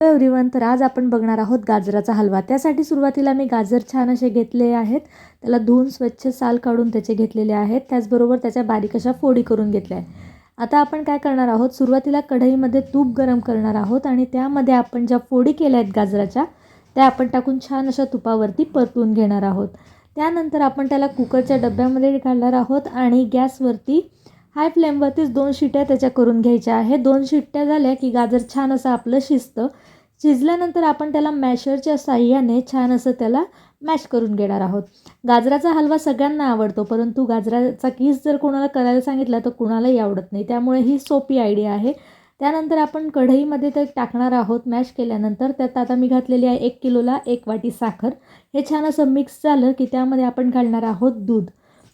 Hello everyone तर आज आपण बघणार आहोत गाजराचा हलवा. त्यासाठी सुरुवातीला मी गाजर छान असे घेतले आहेत. त्याला धुवून स्वच्छ साल काढून त्याचे घेतलेले आहेत. त्याचबरोबर त्याच्या बारीक अशा फोडी करून घेतल्या आहेत. आता आपण काय करणार आहोत? सुरुवातीला कढईमध्ये तूप गरम करणार आहोत आणि त्यामध्ये आपण ज्या फोडी केल्या आहेत गाजराच्या त्या आपण टाकून छान अशा तुपावरती परतून घेणार आहोत. त्यानंतर आपण त्याला कुकरच्या डब्यामध्ये घालणार आहोत आणि गॅसवरती हाय फ्लेमवरतीच दोन शिट्ट्या त्याच्या करून घ्यायच्या आहे दोन शिट्ट्या झाल्या की गाजर छान असं आपलं शिजतं. शिजल्यानंतर आपण त्याला मॅशरच्या साह्याने छान असं त्याला मॅश करून घेणार आहोत. गाजराचा हलवा सगळ्यांना आवडतो परंतु गाजराचा किस जर कोणाला करायला सांगितलं तर कुणालाही आवडत नाही. त्यामुळे ही सोपी आयडिया आहे. त्यानंतर आपण कढईमध्ये ते टाकणार आहोत. मॅश केल्यानंतर त्यात आता मी घातलेली आहे एक किलोला एक वाटी साखर. हे छान असं मिक्स झालं की त्यामध्ये आपण घालणार आहोत दूध.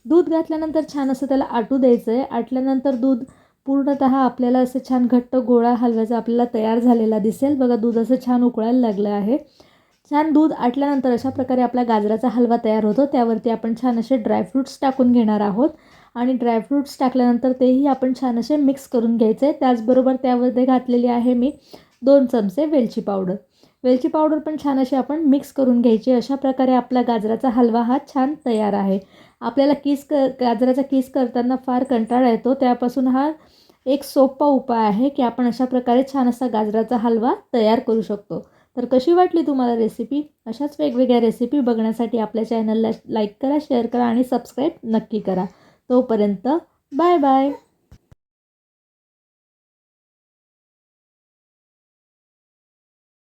दूध घातल्यानंतर छान असं त्याला आटू द्यायचं आहे आटल्यानंतर दूध पूर्णतः आपल्याला असं छान घट्ट गोळा हलव्याचा आपल्याला तयार झालेला दिसेल. बघा दूध असं छान उकळायला लागलं आहे. छान दूध आटल्यानंतर अशा प्रकारे आपला गाजराचा हलवा तयार होतो. त्यावरती आपण छान असे ड्रायफ्रूट्स टाकून घेणार आहोत. आणि ड्रायफ्रूट्स टाकल्यानंतर तेही आपण छान असे मिक्स करून घ्यायचे त्याचबरोबर त्यामध्ये घातलेली आहे मी दोन चमचे वेलची पावडर. वेलची पावडर पण छान अशी आपण मिक्स करून घ्यायची. अशा प्रकारे आपला गाजराचा हलवा हा छान तयार आहे. आपल्याला किस क गाजराचा किस करताना फार कंटाळा येतो. त्यापासून हा एक सोपा उपाय आहे की आपण अशा प्रकारे छान असा गाजराचा हलवा तयार करू शकतो. तर कशी वाटली तुम्हाला रेसिपी अशाच वेगवेगळ्या रेसिपी बघण्यासाठी आपल्या चॅनलला लाईक करा शेअर करा आणि सबस्क्राईब नक्की करा. तोपर्यंत बाय बाय